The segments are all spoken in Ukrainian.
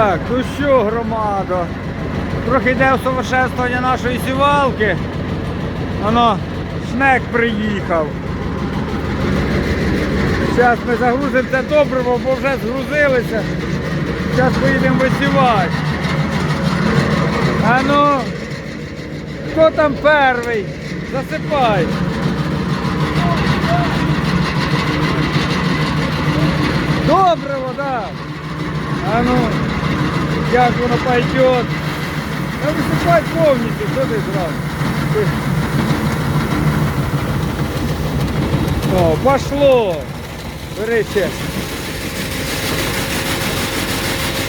Так, ну що, громадо? Трохи йде усовершенствування нашої сівалки. Воно, шнек приїхав. Зараз ми загрузимо це добриво, бо вже згрузилися. Зараз поїдемо висівати. А ну, хто там перший? Засипай. Добриво, да. А ну, як воно пойдет. Ну висипай повністю, що ти зразу? О, пошло. Бери ще.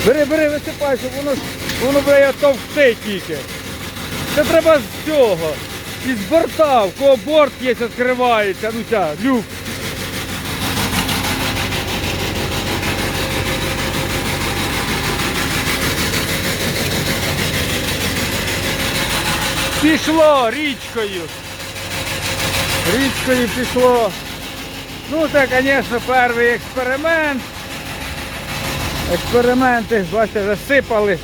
Бери, бери, висипай, щоб воно, воно буде товсти тільки. Це треба з цього. Із борта, в кого борт є, відкривається. Ну ця, люк. Пішло річкою. Річкою пішло. Ну це, звісно, перший експеримент. Експерименти, бачите, засипали.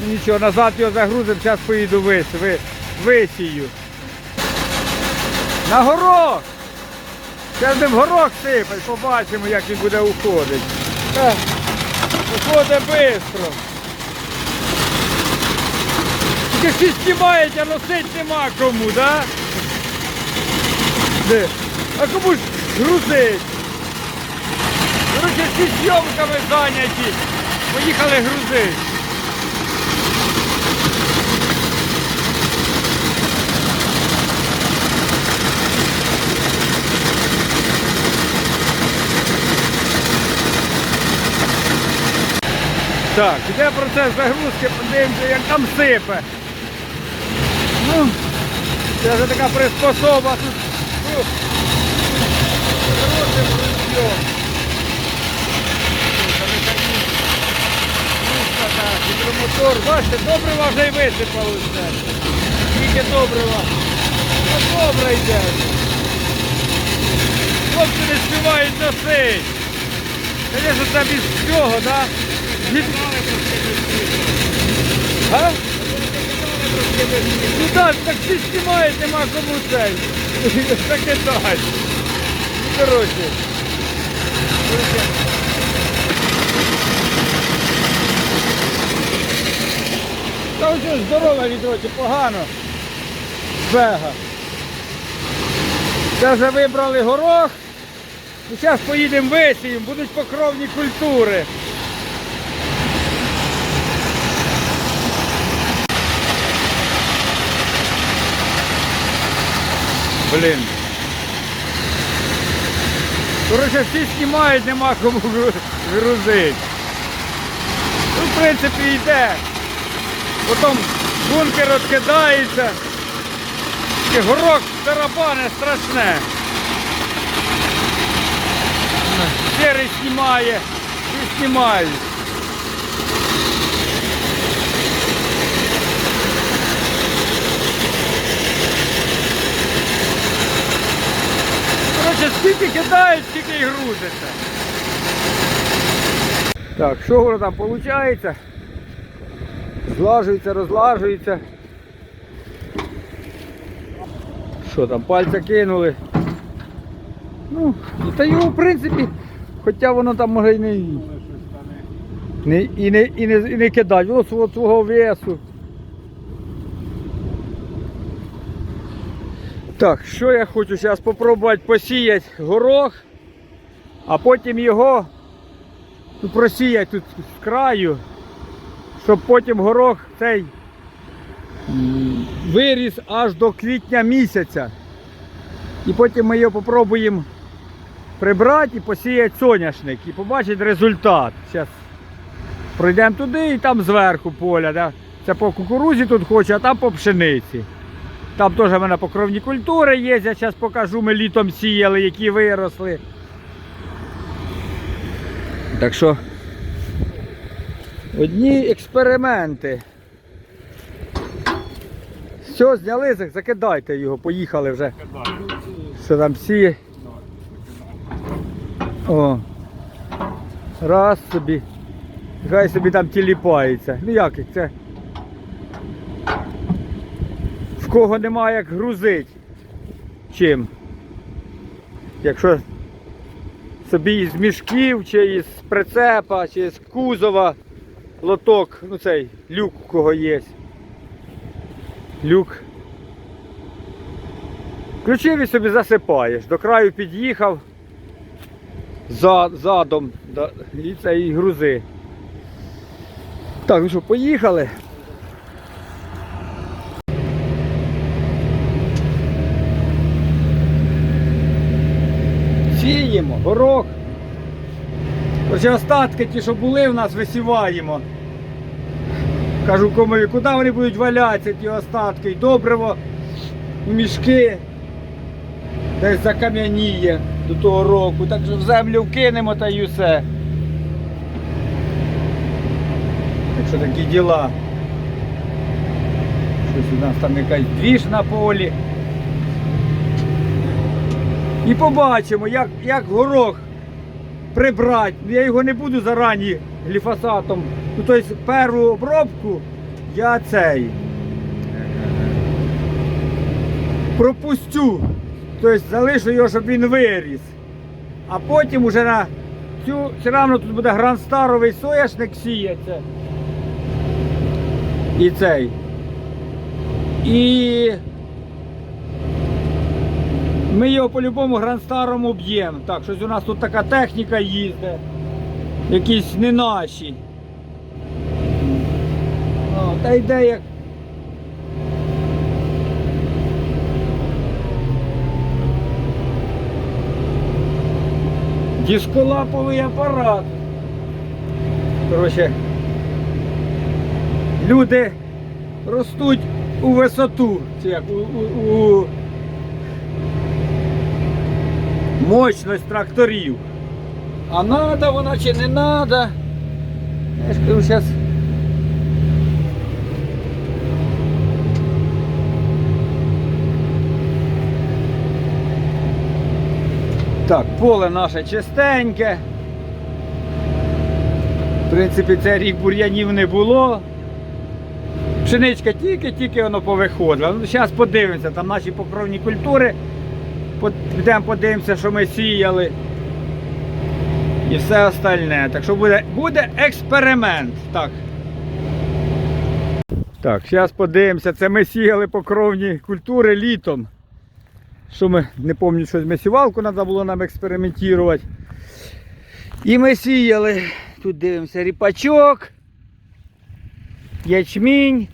Ну, Нічого, назад його загрузимо, зараз поїду вис, ви, висію. На горох! Зараз будемо горох сипати, побачимо, як він буде уходити. Так, Уходить швидко. Тільки всі знімають, а носить нема кому, да? А кому ж грузить? Короче, всі зйомками зайняті. Поїхали грузити. Так, іде процес загрузки, подивимося, як там сипе. Це вже така приспособа тут. Ну. Гідромотор, бачите, добрива вже й висипали. Тільки добрива. Ну добре йде. Хлопці не співають носить. Звісно, це без цього, так? Да? А? Ну так, так всі знімають, нема кому цей. Закидати. Ну, коротше. Та ось здорове відро, чи погано. Бега. Вже вибрали горох. Зараз поїдемо висіємо, будуть покровні культури. Блін. Коротше, всі знімають, нема кому грузити. Ну, в принципі, йде. Потім бункер відкидається. І горох тарабане страшне. Серий знімає, всі знімають. Коротше, скільки кидають, скільки і грузиться. Так, що воно там виходить? Злажується, розлажується. Що там, пальця кинули. Ну, та його в принципі, хоча воно там може і не, і не, і не, і не кидати, воно свого весу. Так, що я хочу зараз спробувати посіяти горох, а потім його просіяти тут з краю, щоб потім горох цей виріс аж до квітня місяця. І потім ми його спробуємо прибрати і посіяти соняшник і побачити результат. Зараз пройдемо туди і там зверху поля. Да? Це по кукурузі тут хочу, а там по пшениці. Там теж в мене покровні культури є, я зараз покажу, ми літом сіяли, які виросли. Так що одні експерименти. Все, зняли, закидайте його, поїхали вже. Що там сіє. О. Раз собі. Хай собі там тіліпається. Ну як це? В кого немає як грузить. Чим? Якщо собі із мішків, чи із прицепа, чи з кузова лоток, ну цей люк у кого є. Люк. Включив і собі засипаєш. До краю під'їхав за, задом і це і грузи. Так, ну що, поїхали. Сіємо, горох. Хоча остатки ті, що були в нас, висіваємо. Кажу комові, куди вони будуть валятися, ті остатки, і добриво, і мішки. Десь закам'яніє до того року. Так що в землю вкинемо та й усе. Якщо такі діла. Щось у нас там якась двіж на полі. І побачимо, як, як горох прибрати. Я його не буду зарані гліфосатом. Ну, тобто першу обробку я цей пропустю. Тобто залишу його, щоб він виріс. А потім уже на цю все одно тут буде гранстаровий соняшник сіяться. І цей. І ми його по-любому гранстаром об'ємо. Так, щось у нас тут така техніка їздить. Якісь не наші. О, та йде як. Дисколаповий апарат. Коротше, люди ростуть у висоту, чи як у, у, у мощність тракторів. А надо вона чи не надо. Я ж кажу, зараз. Так, поле наше чистеньке. В принципі, цей рік бур'янів не було. Пшеничка тільки-тільки воно повиходила. Ну, зараз подивимося, там наші покровні культури. Підемо подивимося, що ми сіяли. І все остальне. Так що буде, буде експеримент. Так. Так, зараз подивимося. Це ми сіяли покровні культури літом. Що ми не пам'ятаю, щось ми сівалку треба було нам експериментувати. І ми сіяли. Тут дивимося ріпачок, ячмінь.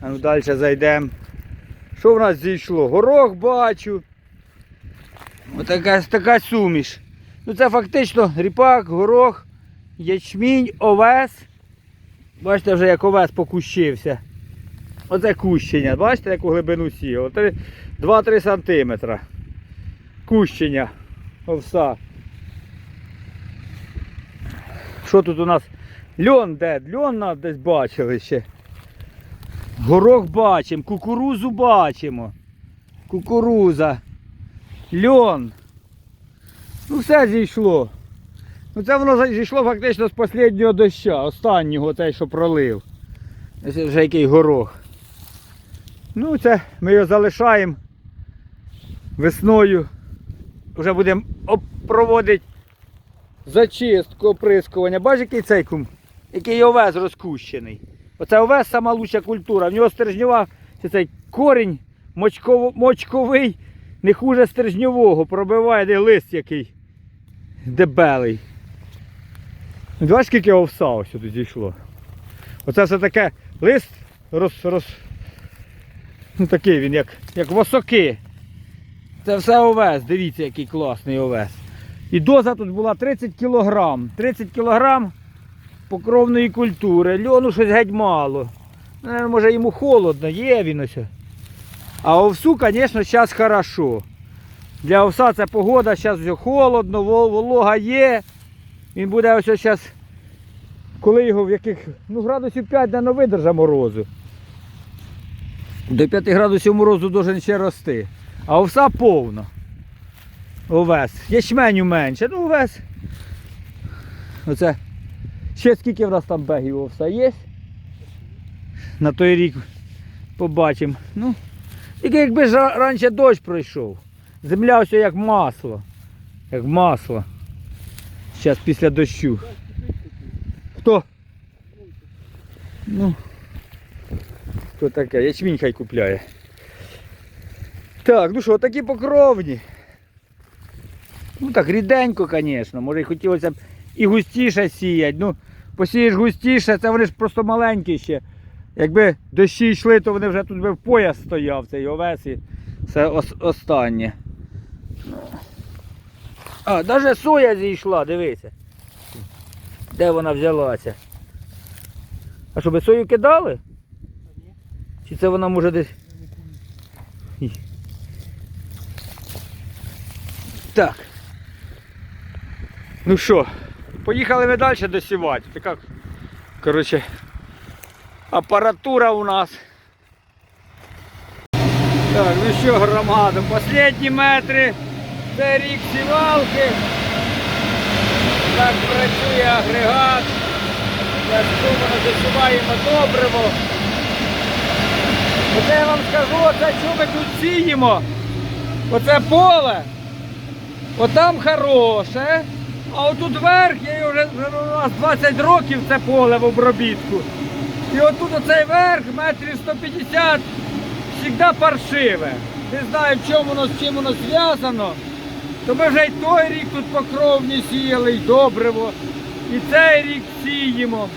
А ну далі зайдемо. Що в нас зійшло? Горох бачу. Отака така суміш. Ну це фактично ріпак, горох, ячмінь, овес. Бачите вже як овес покущився. Оце кущення. Бачите, яку глибину сіяв? 2-3 сантиметра. Кущення овса. Що тут у нас? Льон де? Льон нас десь бачили ще. Горох бачимо, кукурузу бачимо. Кукуруза. Льон. Ну все зійшло. Ну це воно зійшло фактично з останнього доща, останнього цей, що пролив. Ось вже який горох. Ну це ми його залишаємо весною. Вже будемо проводити зачистку, оприскування. Бачиш, який цей кум? Який овес розкущений. Оце овес сама лучша культура. В нього стержньова, це цей корінь мочковий, не хуже стержньового, пробиває де лист який дебелий. Бачиш, скільки овса ось тут зійшло. Оце все таке лист роз, роз, ну такий він, як, як восоки. Це все овес, дивіться, який класний овес. І доза тут була 30 кг. 30 кг покровної культури. Льону щось геть мало. Наверно, може йому холодно, є він ось. А овсу, звісно, зараз хорошо. Для овса це погода, зараз холодно, волога є. Він буде ось зараз, коли його в яких, ну градусів 5 не видержа морозу. До 5 градусів морозу должен ще рости. А овса повна. Овес. Ячменю менше. Ну овес. Оце Ще скільки в нас там бегів овса є? На той рік побачимо. Ну, тільки якби ж раніше дощ пройшов. Земля ось як масло. Як масло. Зараз після дощу. Хто? Ну. Хто таке? Ячмінь хай купляє. Так, ну що, такі покровні. Ну так, ріденько, звісно. Може і хотілося б і густіше сіяти. Ну, посієш густіше, це вони ж просто маленькі ще. Якби дощі йшли, то вони вже тут би в пояс стояв, цей овес і це ос- останнє. А, навіть соя зійшла, дивися. Де вона взялася? А що, ви сою кидали? Чи це вона може десь. Так. Ну що, поїхали ми далі досівати. Така, коротше, апаратура у нас. Так, ну що, громада, останні метри. Це рік сівалки. Так працює агрегат. Так думаю, досіваємо добриво. Оце я вам скажу, оце що ми тут сіємо. Оце поле. Отам хороше. А отут верх, я вже нас 20 років це поле в обробітку. І отут оцей верх, метрів 150, завжди паршиве. Не знаю, в чому воно, з чим воно зв'язано. То ми вже й той рік тут покровні сіяли, і добриво. І цей рік сіємо.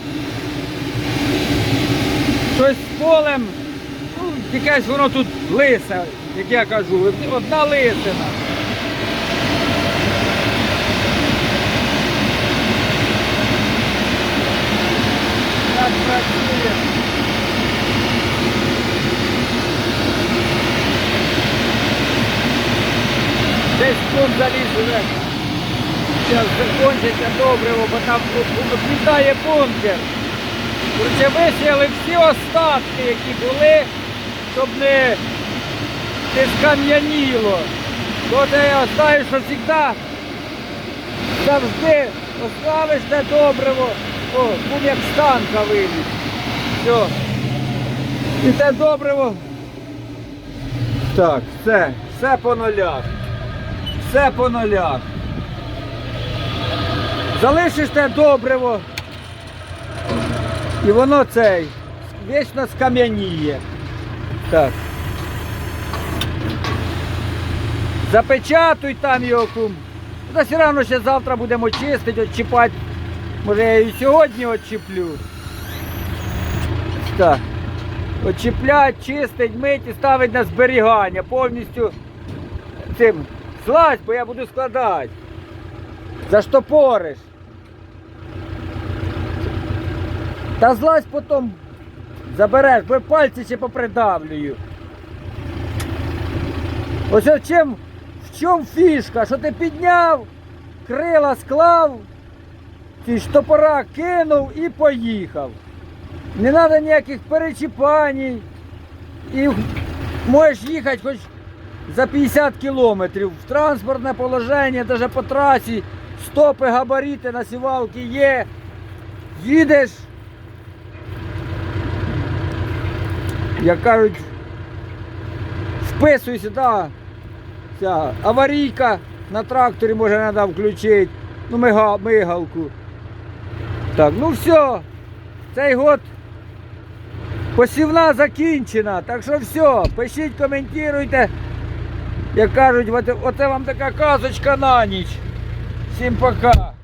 Щось з полем, ну, якесь воно тут лисе, як я кажу, одна лисина. Так працює. Десь тут уже. Зараз закінчиться добриво, бо там літає бункер. Короче, висіяли всі остатки, які були, щоб не, не скам'яніло. Бо я знаю, що завжди завжди оставиш те добриво. О, був як з танка виліз. Все. І те добриво. Так, все, все по нулях. Все по нулях. Залишиш те добриво. І воно цей вічно скам'яніє. Так. Запечатуй там його кум. Та все одно ще завтра будемо чистити, отчіпати. Може я і сьогодні отчіплю. Так. Отчіплять, чистить, мить і ставить на зберігання. Повністю цим злазь, бо я буду складати. Заштопориш. Та злазь потім забереш, бо пальці ще попридавлюю. Ось чим, в чому фішка, що ти підняв, крила склав, ці штопора кинув і поїхав. Не треба ніяких перечіпань. І можеш їхати хоч за 50 кілометрів в транспортне положення, навіть по трасі, стопи, габарити на сівалки є. Їдеш. Як кажуть, вписуй сюди. Ця аварійка на тракторі може треба включити. Ну, мига, мигалку. Так, ну все. Цей год посівна закінчена. Так що все, пишіть, коментуйте. Як кажуть, оце, вам така казочка на ніч. Всім пока.